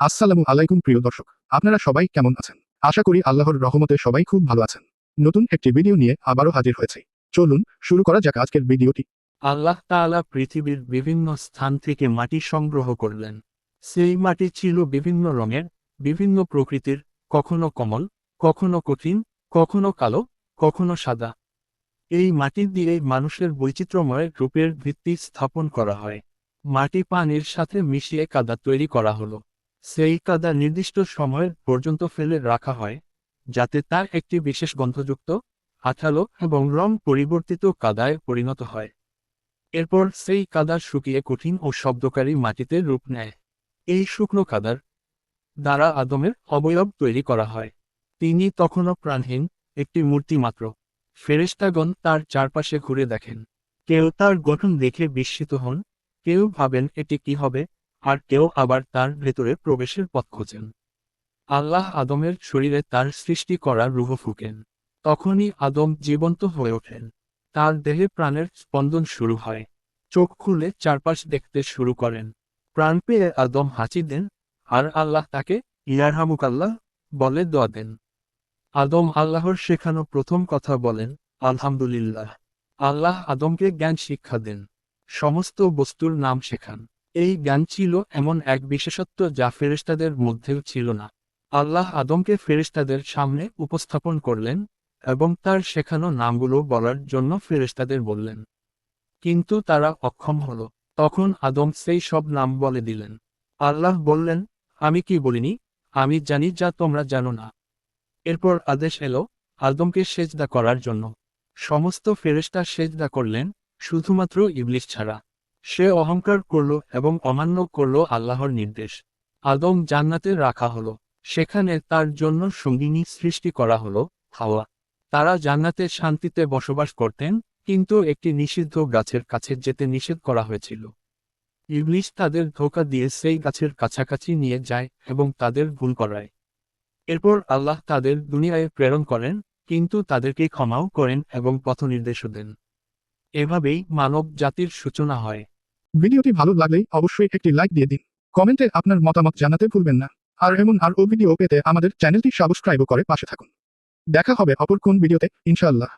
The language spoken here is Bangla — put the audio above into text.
আসসালামু আলাইকুম, প্রিয় দর্শক। আপনারা সবাই কেমন আছেন? আশা করি আল্লাহর রহমতে সবাই খুব ভালো আছেন। নতুন একটি ভিডিও নিয়ে আবারও হাজির হয়েছে। চলুন, শুরু করা যাক আজকের ভিডিওটি। আল্লাহ তাআলা পৃথিবীর বিভিন্ন স্থান থেকে মাটি সংগ্রহ করলেন। সেই মাটি ছিল বিভিন্ন রঙের, বিভিন্ন প্রকৃতির, কখনো কমল, কখনো কঠিন, কখনো কালো, কখনো সাদা। এই মাটি দিয়ে মানুষের বৈচিত্র্যময় রূপের ভিত্তি স্থাপন করা হয়। মাটি পানির সাথে মিশিয়ে কাদা তৈরি করা হলো। সেই কাদা নির্দিষ্ট সময়ের পর্যন্ত ফেলে রাখা হয়, যাতে তার একটি বিশেষ গন্ধযুক্ত, আঠালো এবং রং পরিবর্তিত কাদায় পরিণত হয়। এরপর সেই কাদা শুকিয়ে কঠিন ও শব্দকারী মাটিতে রূপ নেয়। এই শুকনো কাদার দ্বারা আদমের অবয়ব তৈরি করা হয়। তিনি তখনও প্রাণহীন, একটি মূর্তি মাত্র। ফেরেশতাগণ তার চারপাশে ঘুরে দেখেন। কেউ তার গঠন দেখে বিস্মিত হন, কেউ ভাবেন এটি কি হবে আর কেউ আবার তার ভেতরে প্রবেশের পথ খোঁজেন। আল্লাহ আদমের শরীরে তার সৃষ্টি করা রুহ ফুকেন। তখনই আদম জীবন্ত হয়ে ওঠেন। তার দেহে প্রাণের স্পন্দন শুরু হয়। চোখ খুলে চারপাশ দেখতে শুরু করেন। প্রাণ পেয়ে আদম হাঁচি দেন, আর আল্লাহ তাকে ইয়ারহামুক আল্লাহ বলে দোয়া দেন। আদম আল্লাহর শেখানো প্রথম কথা বলেন, আলহামদুলিল্লাহ। আল্লাহ আদমকে জ্ঞান শিক্ষা দেন। সমস্ত বস্তুর নাম শেখান। এই জ্ঞান ছিল এমন এক বিশেষত্ব যা ফেরেশতাদের মধ্যেও ছিল না। আল্লাহ আদমকে ফেরেশতাদের সামনে উপস্থাপন করলেন এবং তার শেখানো নামগুলো বলার জন্য ফেরেশতাদের বললেন। কিন্তু তারা অক্ষম হল। তখন আদম সেই সব নাম বলে দিলেন। আল্লাহ বললেন, আমি কি বলিনি? আমি জানি যা তোমরা জানো না। এরপর আদেশ এলো আদমকে সেজদা করার জন্য। সমস্ত ফেরেশতা সেজদা করলেন, শুধুমাত্র ইবলিশ ছাড়া। সে অহংকার করল এবং অমান্য করল আল্লাহর নির্দেশ। আদম জান্নাতে রাখা হলো। সেখানে তার জন্য সঙ্গিনী সৃষ্টি করা হলো, হাওয়া। তারা জান্নাতে শান্তিতে বসবাস করতেন, কিন্তু একটি নিষিদ্ধ গাছের কাছে যেতে নিষেধ করা হয়েছিল। ইবলিশ তাদের ধোকা দিয়ে সেই গাছের কাছাকাছি নিয়ে যায় এবং তাদের ভুল করায়। এরপর আল্লাহ তাদের দুনিয়ায় প্রেরণ করেন, কিন্তু তাদেরকে ক্ষমাও করেন এবং পথ নির্দেশও দেন। এভাবেই মানব জাতির সূচনা হয়। ভিডিওটি ভালো লাগলে অবশ্যই একটি লাইক দিয়ে দিন। কমেন্টে আপনার মতামত জানাতে ভুলবেন না। আর এমন আরও ভিডিও পেতে আমাদের চ্যানেলটি সাবস্ক্রাইব করে পাশে থাকুন। দেখা হবে অপর কোন ভিডিওতে, ইনশাআল্লাহ।